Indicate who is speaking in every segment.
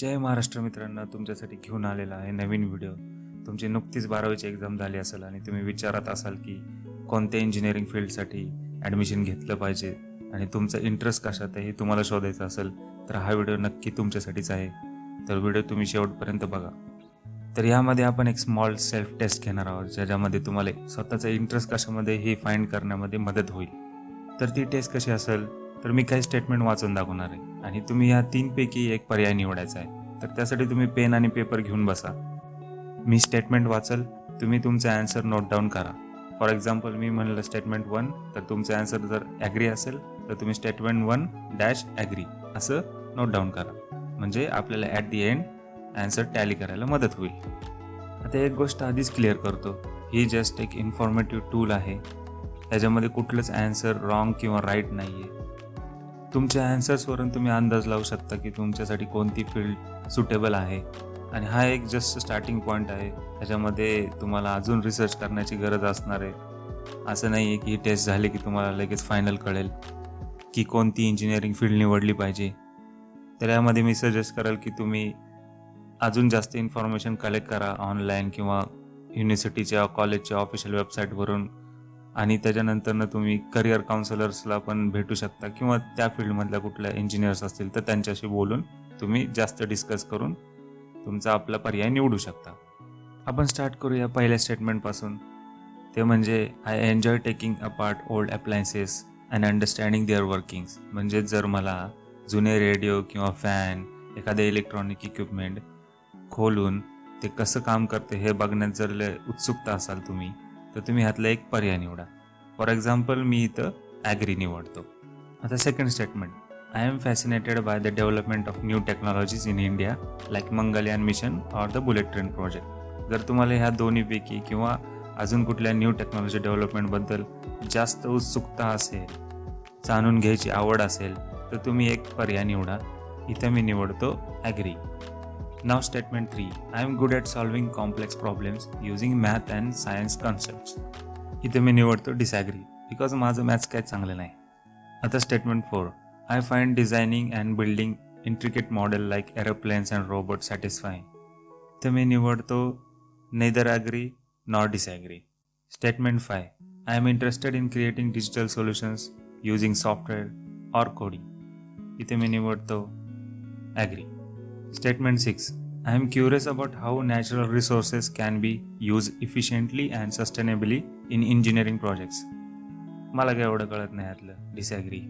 Speaker 1: जय महाराष्ट्र मित्रांनो तुमच्यासाठी घेऊन आलेला आहे नवीन व्हिडिओ तुमची नुकतीच बारावीची एक्झाम झाली असेल आणि तुम्ही विचारत असाल की कोणत्या इंजिनिअरिंग फील्डसाठी ॲडमिशन घेतलं पाहिजे आणि तुमचा इंटरेस्ट कशात आहे हे तुम्हाला शोधायचं असेल तर हा व्हिडिओ नक्की तुमच्यासाठीच आहे. तर व्हिडिओ तुम्ही शेवटपर्यंत बघा. तर यामध्ये आपण एक स्मॉल सेल्फ टेस्ट घेणार आहोत ज्याच्यामध्ये तुम्हाला स्वतःचा इंटरेस्ट कशामध्ये हे फाईंड करण्यामध्ये मदत होईल. तर ती टेस्ट कशी असेल? तर मी काही स्टेटमेंट वाचून दाखवणार आहे. आणि तुम्ही ह्या तीनपैकी एक पर्याय निवडायचा आहे. तर त्यासाठी तुम्ही पेन आणि पेपर घेऊन बसा. मी स्टेटमेंट वाचल तुम्ही तुमचा ॲन्सर नोट डाऊन करा. फॉर एक्झाम्पल मी म्हणलं स्टेटमेंट वन तर तुमचा ॲन्सर जर ॲग्री असेल तर तुम्ही स्टेटमेंट वन डॅश ॲग्री असं नोट डाऊन करा. म्हणजे आपल्याला at the end answer tally करायला मदत होईल. आता एक गोष्ट आधीच क्लिअर करतो. ही जस्ट एक इन्फॉर्मेटिव्ह टूल आहे. त्याच्यामध्ये कुठलंच ॲन्सर रॉंग किंवा राईट नाही आहे तुमच्या ॲन्सर्सवरून तुम्ही अंदाज लावू शकता की तुमच्यासाठी कोणती फील्ड सुटेबल आहे. आणि हा एक जस्ट स्टार्टिंग पॉईंट आहे. त्याच्यामध्ये तुम्हाला अजून रिसर्च करण्याची गरज असणार आहे. असं नाही आहे की ही टेस्ट झाली की तुम्हाला लगेच फायनल कळेल की कोणती इंजिनिअरिंग फील्ड निवडली पाहिजे. तर यामध्ये मी सजेस्ट करेल की तुम्ही अजून जास्त इन्फॉर्मेशन कलेक्ट करा ऑनलाईन किंवा युनिव्हर्सिटीच्या कॉलेजच्या ऑफिशियल वेबसाईटवरून आणि त्याच्यानंतरनं तुम्ही करिअर काउन्सिलर्सला पण भेटू शकता किंवा त्या फील्डमधल्या कुठल्या इंजिनियर्स असतील तर त्यांच्याशी बोलून तुम्ही जास्त डिस्कस करून तुमचा आपला पर्याय निवडू शकता. आपण स्टार्ट करूया पहिल्या स्टेटमेंटपासून ते म्हणजे I enjoy taking apart old appliances and understanding their workings म्हणजे जर मला जुने रेडिओ किंवा फॅन एखादे इलेक्ट्रॉनिक इक्विपमेंट खोलून ते कसं काम करते हे बघण्यात जर लय उत्सुकता असाल तुम्ही तर तुम्ही ह्यातला एक पर्याय निवडा. फॉर एक्झाम्पल मी इथं ॲग्री निवडतो. आता second statement I am fascinated by the development of new technologies in India like Mangalyaan mission or the bullet train project जर तुम्हाला ह्या दोन्हीपैकी किंवा अजून कुठल्या न्यू टेक्नॉलॉजी डेव्हलपमेंटबद्दल जास्त उत्सुकता असेल जाणून घ्यायची आवड असेल तर तुम्ही एक पर्याय निवडा. इथं मी निवडतो agree now statement three I am good at solving complex problems using math and science concepts इथं मी निवडतो डिसॅग्री बिकॉज माझं मॅथ्स काय चांगलं नाही. आता statement four I find designing and building intricate model like aeroplanes and robot satisfying तर मी निवडतो neither agree nor disagree statement five I am interested in creating digital solutions using software or coding इथे मी निवडतो agree statement six I am curious about how natural resources can be use efficiently and sustainably in engineering projects मला काय एवढं कळत नाही यातलं disagree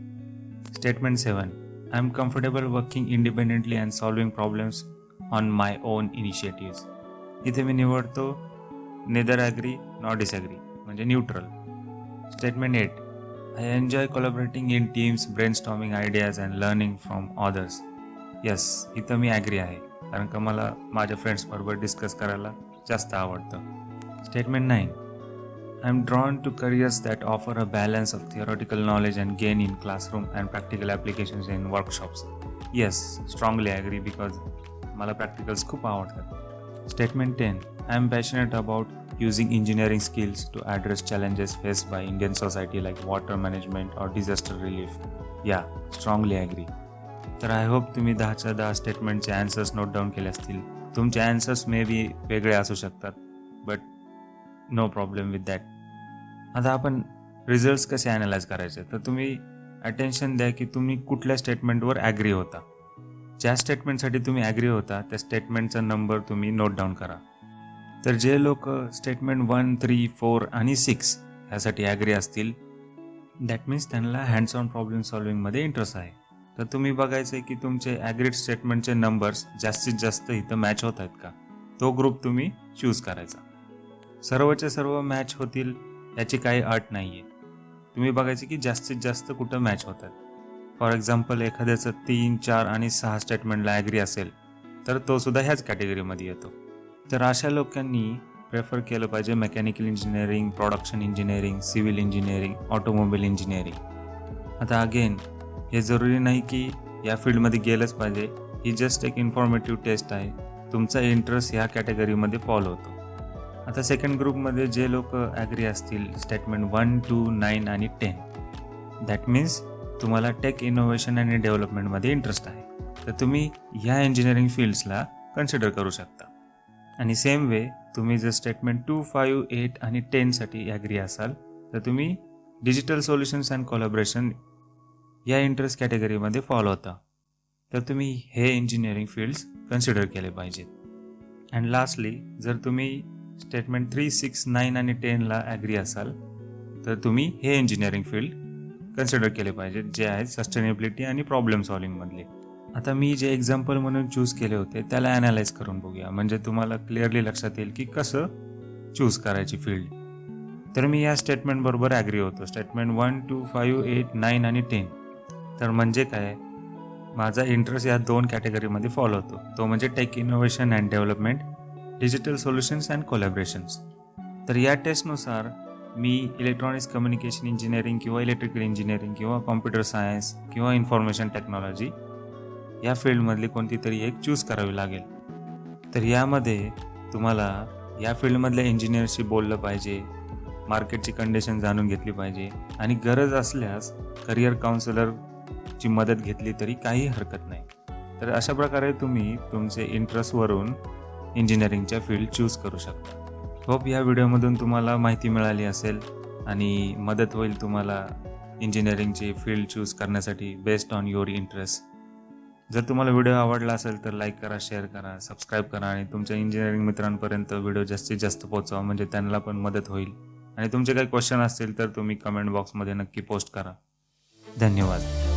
Speaker 1: statement seven I am comfortable working independently and solving problems on my own initiatives इथे मी निवडतो neither agree not disagree म्हणजे neutral statement eight I enjoy collaborating in teams brainstorming ideas and learning from others yes इथं मी agree आहे कारण का मला माझ्या फ्रेंड्सबरोबर डिस्कस करायला जास्त आवडतं statement nine I am drawn to careers that offer a balance of theoretical knowledge and gain in classroom and practical applications in workshops yes strongly agree because मला प्रॅक्टिकल्स खूप आवडतात statement ten I am passionate about using engineering skills to address challenges faced by Indian society like water management or disaster relief. Yeah, strongly agree. तर I hope तुम्ही दहाच्या दहा स्टेटमेंटचे answers note down केले असतील. तुमचे ॲन्सर्स मे बी वेगळे असू शकतात but no problem with that आता आपण रिझल्ट्स कसे ॲनालाइज करायचे? तर तुम्ही अटेन्शन द्या की तुम्ही कुठल्या स्टेटमेंटवर ॲग्री होता. ज्या स्टेटमेंटसाठी तुम्ही ॲग्री होता त्या स्टेटमेंटचा नंबर तुम्ही नोट डाऊन करा. तर जे लोक स्टेटमेंट वन थ्री फोर आणि सिक्स ह्यासाठी ॲग्री असतील दॅट मीन्स त्यांना हँड्स ऑन प्रॉब्लेम सॉल्विंगमध्ये इंटरेस्ट आहे. तर तुम्ही बघायचं आहे की तुमचे ॲग्रीड स्टेटमेंटचे नंबर्स जास्तीत जास्त इथं मॅच होत आहेत का? तो ग्रुप तुम्ही चूज करायचा. सर्वचे सर्व मॅच होतील याची काही अट नाही आहे तुम्ही बघायचे की जास्तीत जास्त कुठं मॅच होत आहेत. फॉर एक्झाम्पल एखाद्याचं तीन चार आणि सहा स्टेटमेंटला ॲग्री असेल तर तो सुद्धा ह्याच कॅटेगरीमध्ये येतो. तर अशा लोकांनी प्रेफर केलं पाहिजे mechanical engineering production engineering civil engineering automobile engineering आता अगेन हे जरुरी नाही की या फील्डमध्ये गेलंच पाहिजे. ही जस्ट एक इन्फॉर्मेटिव्ह टेस्ट आहे. तुमचा इंटरेस्ट ह्या कॅटेगरीमध्ये फॉलो होतो. आता सेकंड ग्रुपमध्ये जे लोक ॲग्री असतील स्टेटमेंट वन टू नाईन आणि टेन दॅट मीन्स तुम्हाला टेक इनोव्हेशन आणि डेव्हलपमेंटमध्ये इंटरेस्ट आहे. तर तुम्ही ह्या इंजिनिअरिंग फील्ड्सला कन्सिडर करू शकता. आणि सेम वे तुम्ही जर स्टेटमेंट टू फाईव्ह एट आणि टेनसाठी ॲग्री असाल तर तुम्ही डिजिटल सोल्युशन्स अँड कोलॅबरेशन या इंटरेस्ट कॅटेगरीमध्ये फॉल होता. तर तुम्ही हे इंजिनिअरिंग फील्ड्स कन्सिडर केले पाहिजेत. अँड लास्टली जर तुम्ही स्टेटमेंट थ्री सिक्स नाईन आणि टेनला ॲग्री असाल तर तुम्ही हे इंजिनिअरिंग फील्ड कन्सिडर केले पाहिजेत जे आहेत सस्टेनेबिलिटी आणि प्रॉब्लेम सॉल्विंगमधले आता मी जे एक्झाम्पल म्हणून चूज केले होते त्याला ॲनालाइज करून बघूया. म्हणजे तुम्हाला क्लिअरली लक्षात येईल की कसं चूज करायची फील्ड तर मी या स्टेटमेंटबरोबर ॲग्री होतो. Statement one two five eight nine आणि टेन तर म्हणजे काय? माझा इंटरेस्ट या दोन कॅटेगरीमध्ये फॉलो होतो. तो म्हणजे tech innovation and development digital solutions and collaborations तर या टेस्टनुसार मी इलेक्ट्रॉनिक्स कम्युनिकेशन इंजिनिअरिंग किंवा इलेक्ट्रिकल इंजिनिअरिंग किंवा कॉम्प्युटर सायन्स किंवा इन्फॉर्मेशन टेक्नॉलॉजी या फील्डमधली कोणती तरी एक चूज करावी लागेल. तर यामध्ये तुम्हाला या फील्डमधल्या इंजिनियरशी बोललं पाहिजे मार्केटची कंडिशन जाणून घेतली पाहिजे आणि गरज असल्यास करिअर काउन्सिलर ची मदत घेतली तरी काही हरकत नाही. तर अशा प्रकारे तुम्ही तुमचे इंटरेस्टवरून इंजिनिअरिंगच्या फील्ड चूज करू शकता. होप या व्हिडिओमधून तुम्हाला माहिती मिळाली असेल आणि मदत होईल तुम्हाला इंजिनिअरिंगची फील्ड चूज करण्यासाठी बेस्ड ऑन युअर इंटरेस्ट जर तुम्हाला व्हिडिओ आवडला असेल तर लाईक करा शेअर करा सबस्क्राईब करा आणि तुमच्या इंजिनिअरिंग मित्रांपर्यंत व्हिडिओ जास्तीत जास्त पोहोचवा म्हणजे त्यांना पण मदत होईल. आणि तुमचे काही क्वेश्चन असतील तर तुम्ही कमेंट बॉक्समध्ये नक्की पोस्ट करा. धन्यवाद.